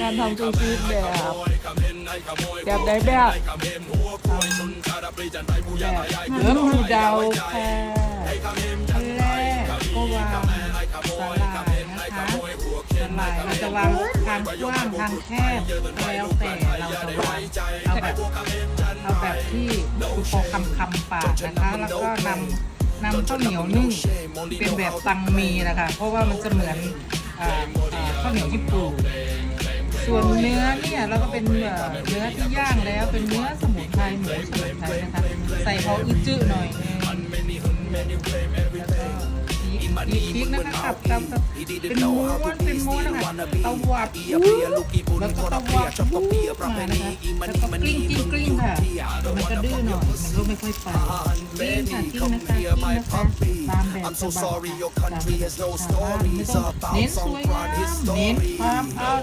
การทำซูชิแบบแบบไหนแบบแบบเริ่มดูเดาค่ะอันแรกก็วางสาหร่ายนะคะสาหร่ายเราจะวางทางกว้างทางแคบแล้วแต่เราจะวางเอาแบบเอาแบบที่พอคำคำปากนะคะแล้วก็นำนำข้าวเหนียวนึ่งเป็นแบบตังมีนะคะ เพราะว่ามันจะเหมือนข้าวเหนียวญี่ปุ่น ส่วนเนื้อเนี่ยเราก็เป็นเนื้อที่ย่างแล้วเป็นเนื้อสมุนไพรหมูสมุนไพรนะคะใส่พออึจื้อหน่อยนึงแล้วก็พริกพริกนะคะขับตามเป็นม้วนเป็นม้วนนะคะตวัดแล้วก็ตวัดมานะคะแล้วก็กลิ้งกลิ้งกลิ้งค่ะมันก็ดื้อหน่อยมันก็ไม่ค่อยไปกลิ้งค่ะกลิ้งนะคะกลิ้งนะคะตามแบบฉบับค่ะตามแบบฉบับเน้นสวยงามเน้นความอร่อย